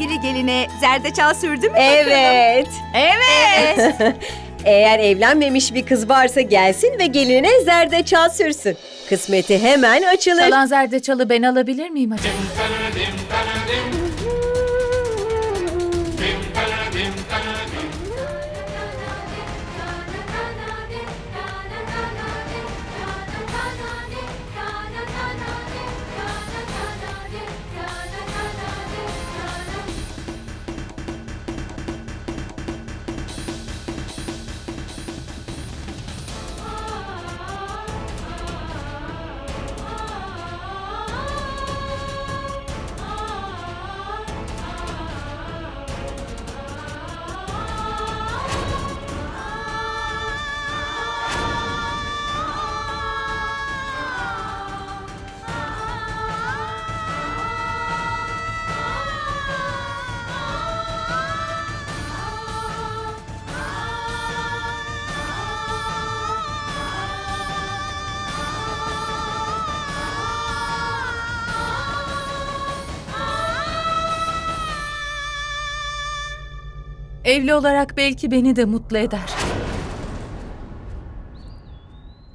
sevgili geline zerdeçal sürdü mü? Evet. Evet. Eğer evlenmemiş bir kız varsa gelsin ve geline zerdeçal sürsün. Kısmeti hemen açılır. Kalan zerdeçalı ben alabilir miyim acaba? Evli olarak belki beni de mutlu eder.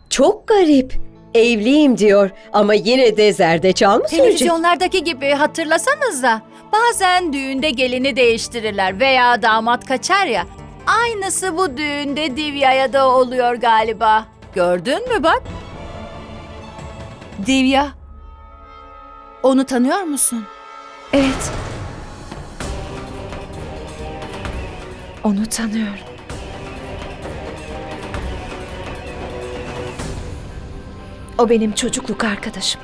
Çok garip. Evliyim diyor ama yine de zerdeçal mı sürecek? Televizyonlardaki gibi hatırlasanıza. Bazen düğünde gelini değiştirirler veya damat kaçar ya. Aynısı bu düğünde Divya'ya da oluyor galiba. Gördün mü bak? Divya. Onu tanıyor musun? Evet. Onu tanıyorum. O benim çocukluk arkadaşım.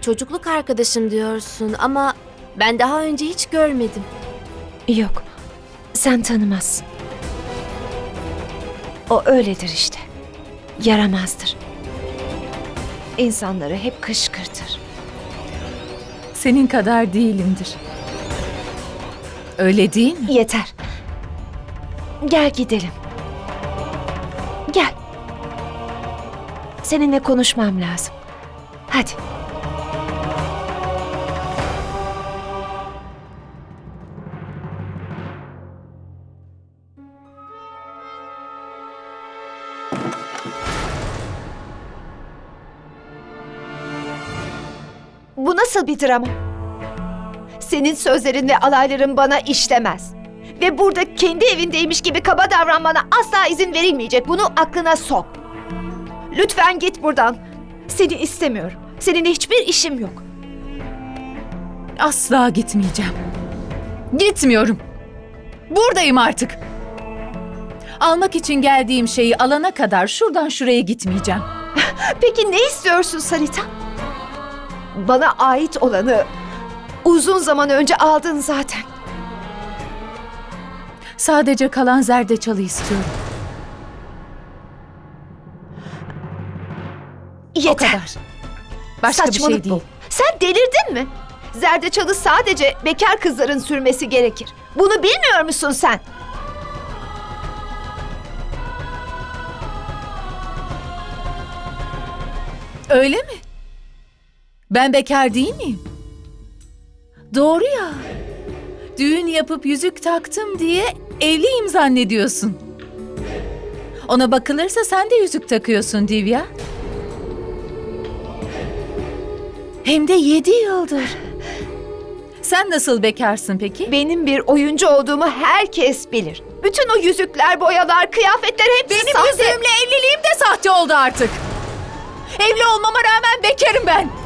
Çocukluk arkadaşım diyorsun ama ben daha önce hiç görmedim. Yok. Sen tanımazsın. O öyledir işte. Yaramazdır. İnsanları hep kışkırtır. Senin kadar değilimdir. Öyle değil mi? Yeter. Gel gidelim. Gel. Seninle konuşmam lazım. Hadi. Bu nasıl bir drama? Senin sözlerin ve alayların bana işlemez. Ve burada kendi evindeymiş gibi kaba davranmana asla izin verilmeyecek. Bunu aklına sok. Lütfen git buradan. Seni istemiyorum. Seninle hiçbir işim yok. Asla gitmeyeceğim. Gitmiyorum. Buradayım artık. Almak için geldiğim şeyi alana kadar şuradan şuraya gitmeyeceğim. Peki ne istiyorsun Sarita? Bana ait olanı uzun zaman önce aldın zaten. Sadece kalan zerdeçalı istiyorum. Yeter. O kadar. Başka bir Saçmalık şey değil. bu. Sen delirdin mi? Zerdeçalı sadece bekar kızların sürmesi gerekir. Bunu bilmiyor musun sen? Öyle mi? Ben bekar değil miyim? Doğru ya. Düğün yapıp yüzük taktım diye evliyim zannediyorsun. Ona bakılırsa sen de yüzük takıyorsun Divya. Hem de yedi yıldır. Sen nasıl bekarsın peki? Benim bir oyuncu olduğumu herkes bilir. Bütün o yüzükler, boyalar, kıyafetler hepsi Benim sahte. yüzüğümle evliliğim de sahte oldu artık. Evli olmama rağmen bekarım ben.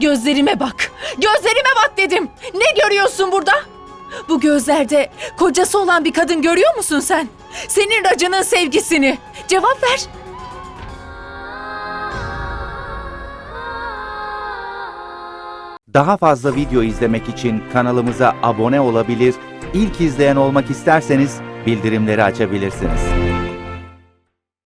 Gözlerime bak. Gözlerime bak dedim. Ne görüyorsun burada? Bu gözlerde kocası olan bir kadın görüyor musun sen? Senin racının sevgisini. Cevap ver. Daha fazla video izlemek için kanalımıza abone olabilir, ilk izleyen olmak isterseniz bildirimleri açabilirsiniz.